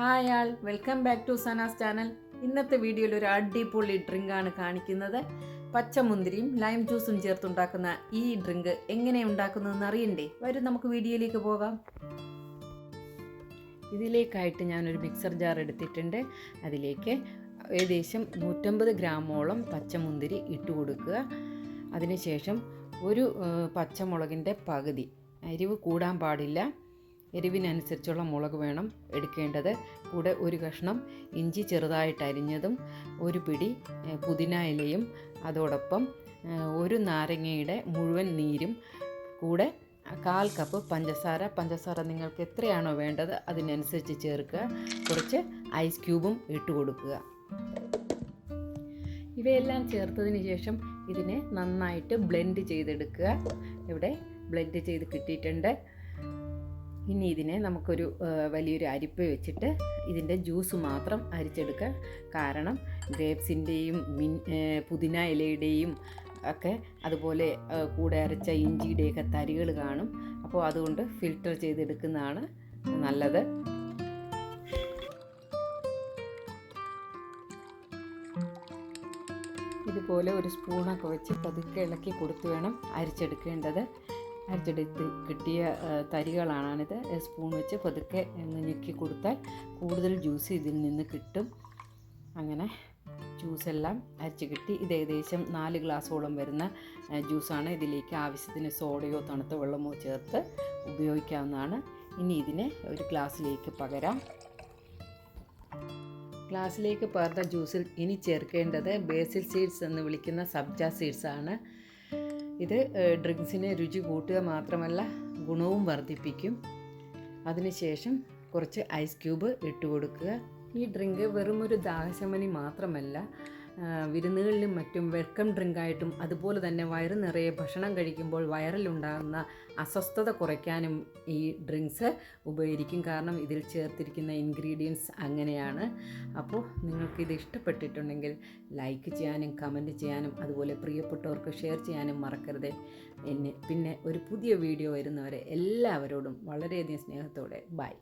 Hi all welcome back to Sana's channel. ഇന്നത്തെ വീഡിയോയിൽ ഒരു അടിപൊളി ഡ്രിങ്ക് ആണ് കാണിക്കുന്നത്. പച്ചമുന്തിരിയും ലൈം ജ്യൂസും ചേർത്തുണ്ടാക്കുന്ന ഈ ഡ്രിങ്ക് എങ്ങനെ ഉണ്ടാക്കുന്നതെന്ന് അറിയണ്ടേ? വരും നമുക്ക് വീഡിയോയിലേക്ക് പോകാം. ഇതിലേക്കായിട്ട് ഞാനൊരു മിക്സർ ജാർ എടുത്തിട്ടുണ്ട്. അതിലേക്ക് ഏകദേശം നൂറ്റമ്പത് ഗ്രാമോളം പച്ചമുന്തിരി ഇട്ട് കൊടുക്കുക. അതിനുശേഷം ഒരു പച്ചമുളകിന്റെ പകുതി. എരിവ് കൂടാൻ പാടില്ല. എരിവിനനുസരിച്ചുള്ള മുളക് വേണം എടുക്കേണ്ടത്. കൂടെ ഒരു കഷ്ണം ഇഞ്ചി ചെറുതായിട്ട് അരിഞ്ഞതും ഒരു പിടി പുതിന ഇലയും അതോടൊപ്പം ഒരു നാരങ്ങയുടെ മുഴുവൻ നീരും കൂടെ കാൽ കപ്പ് പഞ്ചസാര. പഞ്ചസാര നിങ്ങൾക്ക് എത്രയാണോ വേണ്ടത് അതിനനുസരിച്ച് ചേർക്കുക. കുറച്ച് ഐസ് ക്യൂബും ഇട്ട് കൊടുക്കുക. ഇവയെല്ലാം ചേർത്തതിന് ശേഷം ഇതിനെ നന്നായിട്ട് ബ്ലെൻഡ് ചെയ്തെടുക്കുക. ഇവിടെ ബ്ലെൻഡ് ചെയ്ത് കിട്ടിയിട്ടുണ്ട്. ഇനി ഇതിനെ നമുക്കൊരു വലിയൊരു അരിപ്പ വെച്ചിട്ട് ഇതിന്റെ ജ്യൂസ് മാത്രം അരിച്ചെടുക്കുക കാരണം ഗ്രേപ്സിന്റെയും മിൻ പുതിന ഇലയുടെയും ഒക്കെ അതുപോലെ കൂടെ അരച്ച ഇഞ്ചിയുടെയൊക്കെ തരികൾ കാണും. അപ്പോൾ അതുകൊണ്ട് ഫിൽട്ടർ ചെയ്തെടുക്കുന്നതാണ് നല്ലത്. ഇതുപോലെ ഒരു സ്പൂണൊക്കെ വെച്ച് പതുക്കെ ഇളക്കി കൊടുത്തു വേണം അരിച്ചെടുക്കേണ്ടത്. അരിച്ചെടുത്ത് കിട്ടിയ തരികളാണിത്. സ്പൂൺ വെച്ച് പതുക്കെ ഞെക്കി കൊടുത്താൽ കൂടുതൽ ജ്യൂസ് ഇതിൽ നിന്ന് കിട്ടും. അങ്ങനെ ജ്യൂസെല്ലാം അരച്ച് കിട്ടി. ഇത് ഏകദേശം നാല് ഗ്ലാസ്സോളം വരുന്ന ജ്യൂസാണ്. ഇതിലേക്ക് ആവശ്യത്തിന് സോഡയോ തണുത്ത വെള്ളമോ ചേർത്ത് ഉപയോഗിക്കാവുന്നതാണ്. ഇനി ഇതിനെ ഒരു ഗ്ലാസ്സിലേക്ക് പകരാം. ഗ്ലാസ്സിലേക്ക് പകർന്ന ജ്യൂസിൽ ഇനി ചേർക്കേണ്ടത് ബേസിൽ സീഡ്സ് എന്ന് വിളിക്കുന്ന സബ്ജ സീഡ്സ് ആണ്. ഇത് ഡ്രിങ്ക്സിന് രുചി കൂട്ടുക മാത്രമല്ല ഗുണവും വർദ്ധിപ്പിക്കും. അതിനുശേഷം കുറച്ച് ഐസ് ക്യൂബ് ഇട്ട് കൊടുക്കുക ഈ ഡ്രിങ്ക് വെറും ഒരു ദാഹശമനി മാത്രമല്ല വിരുന്നുകളിലും മറ്റും വെൽക്കം ഡ്രിങ്കായിട്ടും അതുപോലെ തന്നെ വയറ് നിറയെ ഭക്ഷണം കഴിക്കുമ്പോൾ വയറിലുണ്ടാകുന്ന അസ്വസ്ഥത കുറയ്ക്കാനും ഈ ഡ്രിങ്ക്സ് ഉപകരിക്കും. കാരണം ഇതിൽ ചേർത്തിരിക്കുന്ന ഇൻഗ്രീഡിയൻസ് അങ്ങനെയാണ്. അപ്പോൾ നിങ്ങൾക്കിത് ഇഷ്ടപ്പെട്ടിട്ടുണ്ടെങ്കിൽ ലൈക്ക് ചെയ്യാനും കമന്റ് ചെയ്യാനും അതുപോലെ പ്രിയപ്പെട്ടവർക്ക് ഷെയർ ചെയ്യാനും മറക്കരുത്. എന്നെ പിന്നെ ഒരു പുതിയ വീഡിയോ വരുന്നവരെ എല്ലാവരോടും വളരെയധികം സ്നേഹത്തോടെ ബൈ.